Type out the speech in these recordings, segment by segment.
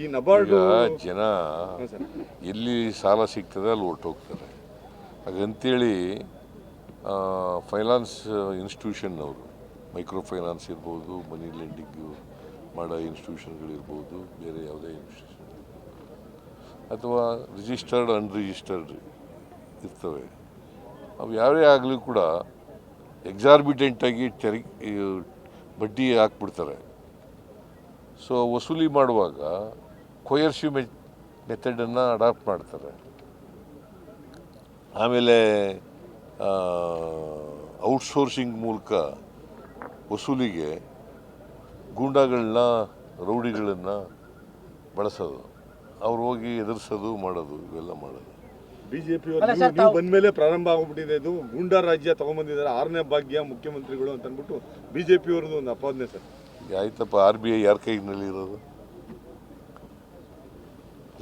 ಈ ನಬಾರ್ಡ್ ಜನ ಎಲ್ಲಿ ಸಾಲ ಸಿಗ್ತದೆ ಅಲ್ಲಿ ಹೊರ್ಟೋಗ್ತಾರೆ ಹಾಗಂತೇಳಿ ಫೈನಾನ್ಸ್ ಇನ್ಸ್ಟಿಟ್ಯೂಷನ್ನವರು ಮೈಕ್ರೋ ಫೈನಾನ್ಸ್ ಇರ್ಬೋದು ಮನಿ ಲೆಂಡಿಂಗು ಮಾಡೋ ಇನ್ಸ್ಟಿಟ್ಯೂಷನ್ಗಳಿರ್ಬೋದು ಬೇರೆ ಯಾವುದೇ ಇನ್ಸ್ಟಿಟ್ಯೂಷನ್ ಅಥವಾ ರಿಜಿಸ್ಟರ್ಡ್ ಅನ್ರಿಜಿಸ್ಟರ್ಡ್ ಇರ್ತವೆ. ಅವು ಯಾರೇ ಆಗಲಿ ಕೂಡ ಎಕ್ಸಾರ್ಬಿಟೆಂಟಾಗಿ ತೆರಿಗೆ ಬಡ್ಡಿ ಹಾಕ್ಬಿಡ್ತಾರೆ. ಸೊ ವಸೂಲಿ ಮಾಡುವಾಗ ಕೊಯರ್ಸಿವ್ ಮೆ ಮೆಥಡನ್ನು ಅಡಾಪ್ಟ್ ಮಾಡ್ತಾರೆ. ಆಮೇಲೆ ಔಟ್ಸೋರ್ಸಿಂಗ್ ಮೂಲಕ ವಸೂಲಿಗೆ ಗೂಂಡಾಗಳನ್ನ, ರೌಡಿಗಳನ್ನು ಬಳಸೋದು. ಅವ್ರು ಹೋಗಿ ಎದುರಿಸೋದು, ಮಾಡೋದು, ಇವೆಲ್ಲ ಮಾಡೋದು. ಬಿಜೆಪಿ ಜೆ ಸರ್, ನೀವು ಬಂದ ಮೇಲೆ ಪ್ರಾರಂಭ ಆಗ್ಬಿಟ್ಟಿದೆ. ಇದು ಗೂಂಡಾ ರಾಜ್ಯ ತಗೊಂಡ್ಬಂದಿದ್ದಾರೆ ಆರನೇ ಭಾಗ್ಯ ಮುಖ್ಯಮಂತ್ರಿಗಳು ಅಂತ ಅಂದ್ಬಿಟ್ಟು ಬಿಜೆಪಿ ಅವ್ರದ್ದು ಒಂದು ಅಪಾದನೆ ಸರ್. ಈಗ ಆಯ್ತಪ್ಪ ಆರ್ ಬಿ ಐ ಯಾರ ಕೈನಲ್ಲಿ ಇರೋದು?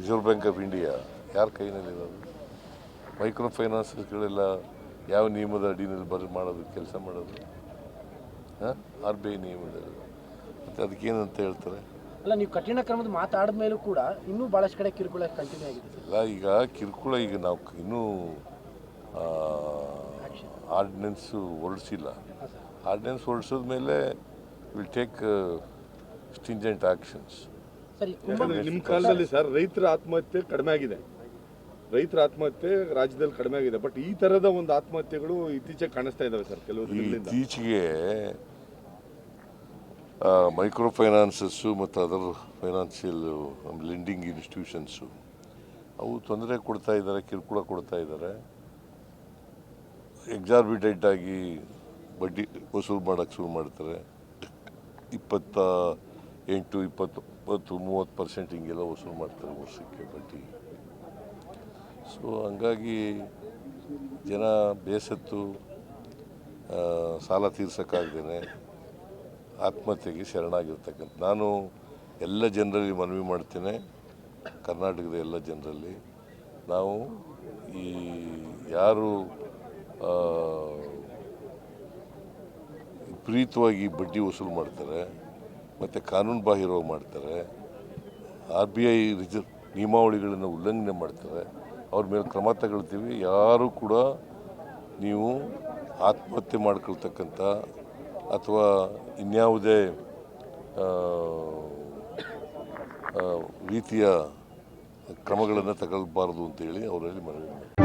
ರಿಸರ್ವ್ ಬ್ಯಾಂಕ್ ಆಫ್ ಇಂಡಿಯಾ ಯಾರ ಕೈನಲ್ಲಿರೋದು ಮೈಕ್ರೋ ಫೈನಾನ್ಸಸ್ಗಳೆಲ್ಲ ಯಾವ ನಿಯಮದ ಅಡಿನಲ್ಲಿ ಬರ ಮಾಡೋದು ಕೆಲಸ ಮಾಡೋದು? ಹಾಂ? ಆರ್ ಬಿ ಐ ನಿಯಮದಲ್ಲಿ. ಮತ್ತು ಅದಕ್ಕೇನಂತ ಹೇಳ್ತಾರೆ? ಅಲ್ಲ ನೀವು ಕಠಿಣ ಕ್ರಮದ ಮಾತಾಡಿದ ಮೇಲೂ ಕೂಡ ಇನ್ನೂ ಬಹಳಷ್ಟು ಕಡೆ ಕಿರುಕುಳ ಕಂಟಿನ್ಯೂ ಆಗಿದೆ ಇಲ್ಲ ಈಗ ಕಿರುಕುಳ ಈಗ ನಾವು ಇನ್ನೂ ಆರ್ಡಿನೆನ್ಸು ಹೊರಡಿಸಿಲ್ಲ. ಆರ್ಡಿನೆನ್ಸ್ ಹೊರಡಿಸಿದ ಮೇಲೆ ವಿಲ್ ಟೇಕ್ ಸ್ಟಿಂಜೆಂಟ್ ಆಕ್ಷನ್ಸ್ ನಿಮ್ಮ ಕಾಲದಲ್ಲಿ ಸರ್ ರೈತರ ಆತ್ಮಹತ್ಯೆ ಕಡಿಮೆ ಆಗಿದೆ. ರೈತರ ಆತ್ಮಹತ್ಯೆ ರಾಜ್ಯದಲ್ಲಿ ಕಡಿಮೆ ಆಗಿದೆ. ಬಟ್ ಈ ತರದ ಒಂದು ಆತ್ಮಹತ್ಯೆಗಳು ಇತ್ತೀಚೆಗೆ ಕಾಣಿಸ್ತಾ ಇದಾವೆ ಸರ್ ಕೆಲವರು ಇತ್ತೀಚೆಗೆ ಮೈಕ್ರೋ ಫೈನಾನ್ಸಸ್ಸು ಮತ್ತು ಅದರ್ ಫೈನಾನ್ಷಿಯಲ್ ಲೆಂಡಿಂಗ್ ಇನ್ಸ್ಟಿಟ್ಯೂಷನ್ಸು, ಅವು ತೊಂದರೆ ಕೊಡ್ತಾ ಇದ್ದಾರೆ, ಕಿರುಕುಳ ಕೊಡ್ತಾ ಇದ್ದಾರೆ. ಎಕ್ಸಾರ್ಬಿಟೆಂಟ್ ಆಗಿ ಬಡ್ಡಿ ವಸೂಲು ಮಾಡೋಕ್ಕೆ ಶುರು ಮಾಡ್ತಾರೆ. ಇಪ್ಪತ್ತ ಎಂಟು, ಇಪ್ಪತ್ತೊಂಬತ್ತು ಇಪ್ಪತ್ತು ಮೂವತ್ತು ಪರ್ಸೆಂಟ್ ಹಿಂಗೆಲ್ಲ ವಸೂಲು ಮಾಡ್ತಾರೆ ವರ್ಷಕ್ಕೆ ಬಡ್ಡಿ. ಸೊ ಹಂಗಾಗಿ ಜನ ಬೇಸತ್ತು ಸಾಲ ತೀರ್ಸೋಕ್ಕಾಗ್ದೇ ಆತ್ಮಹತ್ಯೆಗೆ ಶರಣಾಗಿರ್ತಕ್ಕಂಥ ನಾನು ಎಲ್ಲ ಜನರಲ್ಲಿ ಮನವಿ ಮಾಡ್ತೇನೆ. ಕರ್ನಾಟಕದ ಎಲ್ಲ ಜನರಲ್ಲಿ. ನಾವು ಈ ಯಾರು ಆ, ವಿಪರೀತವಾಗಿ ಬಡ್ಡಿ ವಸೂಲು ಮಾಡ್ತಾರೆ ಮತ್ತು ಕಾನೂನು ಬಾಹಿರವಾಗಿ ಮಾಡ್ತಾರೆ ಆರ್ ಬಿ ಐ ರಿಸರ್ವ್ ನಿಯಮಾವಳಿಗಳನ್ನು ಉಲ್ಲಂಘನೆ ಮಾಡ್ತಾರೆ ಅವ್ರ ಮೇಲೆ ಕ್ರಮ ತಗೊಳ್ತೀವಿ. ಯಾರು ಕೂಡ ನೀವು ಆತ್ಮಹತ್ಯೆ ಮಾಡ್ಕೊಳ್ತಕ್ಕಂಥ ಅಥವಾ ಇನ್ಯಾವುದೇ ರೀತಿಯ ಕ್ರಮಗಳನ್ನು ತಗೊಳ್ಬಾರ್ದು ಅಂತೇಳಿ ಅವರಲ್ಲಿ ಮನವಿ